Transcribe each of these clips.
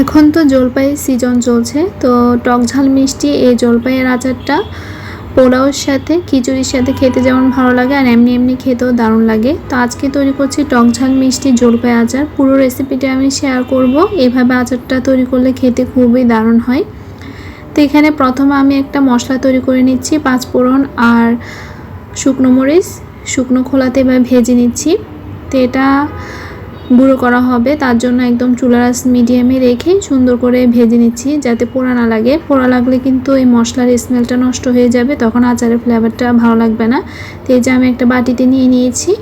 এখন তো জলপাই সিজন চলছে, তো টক ঝাল মিষ্টি এই জলপাইয়ের আচারটা, পোলাওর সাথে, খিচুড়ির সাথে খেতে যেমন ভালো লাগে আর এমনি এমনি খেতেও দারুণ লাগে। তো আজকে তৈরি করছি টক ঝাল মিষ্টি জলপাই আচার। পুরো রেসিপিটা আমি শেয়ার করব। এভাবে আচারটা তৈরি করলে খেতে খুবই দারুণ হয়। তো এখানে প্রথমে আমি একটা মশলা তৈরি করে নিচ্ছি, পাঁচ ফোড়ন আর শুকনো মরিচ। শুকনো খোলাতে এবার ভেজে নিচ্ছি। তো এটা গুঁড়ো করা হবে। তার জন্য একদম চুলারাস মিডিয়ামে রেখে সুন্দর করে ভেজে নিচ্ছি যাতে পোড়া না লাগে। পোড়া লাগলে কিন্তু এই মশলার স্মেলটা নষ্ট হয়ে যাবে। তখন আচারের ফ্লেভারটা ভালো লাগবে না। তো এই যে আমি একটা বাটিতে নিয়ে নিয়েছি।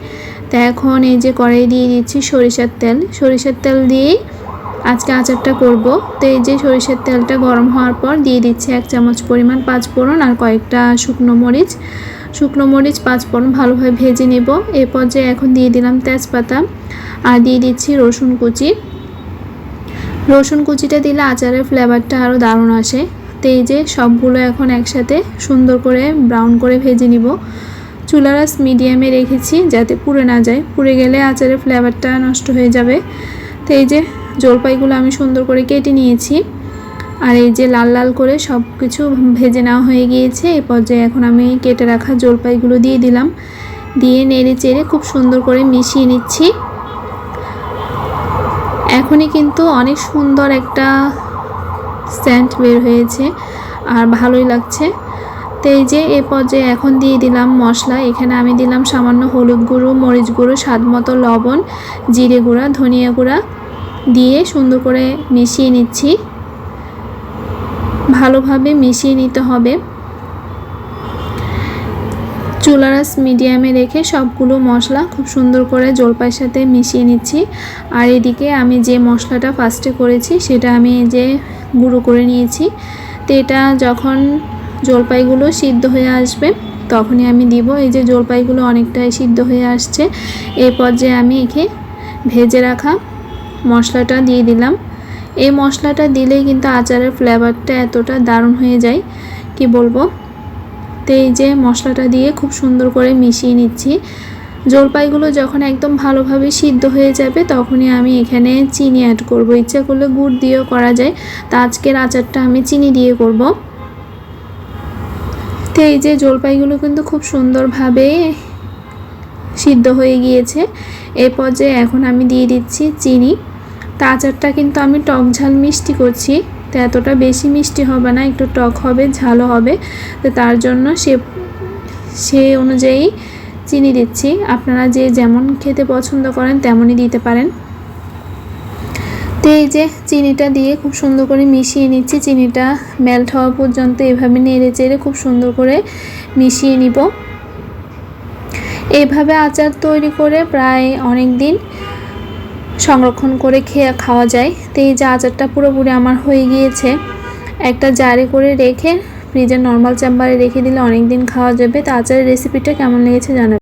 তো এখন এই যে কড়াই দিয়ে দিচ্ছি সরিষার তেল। সরিষার তেল দিয়েই আজকে আচারটা করব। তো এই যে সরিষার তেলটা গরম হওয়ার পর দিয়ে দিচ্ছি এক চামচ পরিমাণ পাঁচ ফোড়ন আর কয়েকটা শুকনো মরিচ। শুকনো মরিচ, পাঁচ ফোড়ন ভালোভাবে ভেজে নেব। এ পর্যায়ে এখন দিয়ে দিলাম তেজপাতা আর দিয়ে দিচ্ছি রসুন কুচি। রসুন কুচিটা দিলে আচারের ফ্লেভারটা আরও দারুণ আসে। তো এই যে সবগুলো এখন একসাথে সুন্দর করে ব্রাউন করে ভেজে নিব। চুলারাস মিডিয়ামে রেখেছি যাতে পুড়ে না যায়। পুড়ে গেলে আচারের ফ্লেভারটা নষ্ট হয়ে যাবে। তো এই যে জলপাইগুলো আমি সুন্দর করে কেটে নিয়েছি। আর এই যে লাল লাল করে সব কিছু ভেজে নেওয়া হয়ে গিয়েছে এই পর্যায়ে এখন আমি কেটে রাখা জলপাইগুলো দিয়ে দিলাম। দিয়ে নেড়ে চেড়ে খুব সুন্দর করে মিশিয়ে নিচ্ছি। এখনই কিন্তু অনেক সুন্দর একটা স্যান্ট বের হয়েছে আর ভালোই লাগছে। তো এই যে এ পর্যায়ে এখন দিয়ে দিলাম মশলা। এখানে আমি দিলাম সামান্য হলুদ গুঁড়ো, মরিচ গুঁড়ো, স্বাদ মতো লবণ, জিরে গুঁড়া, ধনিয়া গুঁড়া দিয়ে সুন্দর করে মিশিয়ে নিচ্ছি। ভালোভাবে মিশিয়ে নিতে হবে। চুলারাস মিডিয়ামে রেখে সবগুলো মশলা খুব সুন্দর করে জলপাইয়ের সাথে মিশিয়ে নিচ্ছি। আর এদিকে আমি যে মশলাটা ফার্স্টে করেছি, সেটা আমি যে গুঁড়ো করে নিয়েছি। তো এটা যখন জলপাইগুলো সিদ্ধ হয়ে আসবে, তখনই আমি দিব। এই যে জলপাইগুলো অনেকটাই সিদ্ধ হয়ে আসছে এই পর্যায়ে আমি একে ভেজে রাখা মশলাটা দিয়ে দিলাম। এই মশলাটা দিলেই কিন্তু আচারের ফ্লেভারটা এতটা দারুণ হয়ে যায়। কি বলব? তো এই যে মশলাটা দিয়ে খুব সুন্দর করে মিশিয়ে নিচ্ছি। জলপাইগুলো যখন একদম ভালোভাবে সিদ্ধ হয়ে যাবে, তখনই আমি এখানে চিনি অ্যাড করব। ইচ্ছা করলে গুড় দিয়েও করা যায়। তা আজকের আচারটা আমি চিনি দিয়ে করব। তো এই যে জলপাইগুলো কিন্তু খুব সুন্দরভাবে সিদ্ধ হয়ে গিয়েছে। এই পর্যায়ে এখন আমি দিয়ে দিচ্ছি চিনি। তা আচারটা কিন্তু আমি টক ঝাল মিষ্টি করছি। তো এতটা বেশি মিষ্টি হবে না, একটু টক হবে, ঝালও হবে। তো তার জন্য সে সে অনুযায়ী চিনি দিচ্ছি। আপনারা যে যেমন খেতে পছন্দ করেন তেমনই দিতে পারেন। তো এই যে চিনিটা দিয়ে খুব সুন্দর করে মিশিয়ে নিচ্ছি। চিনিটা মেল্ট হওয়া পর্যন্ত এভাবে নেড়ে চেড়ে খুব সুন্দর করে মিশিয়ে নিব। এইভাবে আচার তৈরি করে প্রায় অনেক দিন সংরক্ষণ করে খেয়ে খাওয়া যায়। তো এই যে আচারটা পুরোপুরি আমার হয়ে গিয়েছে। একটা জারে করে রেখে, ফ্রিজের নর্মাল চেম্বারে রেখে দিলে অনেক দিন খাওয়া যাবে। তো আচারের রেসিপিটা কেমন লেগেছে জানাবেন।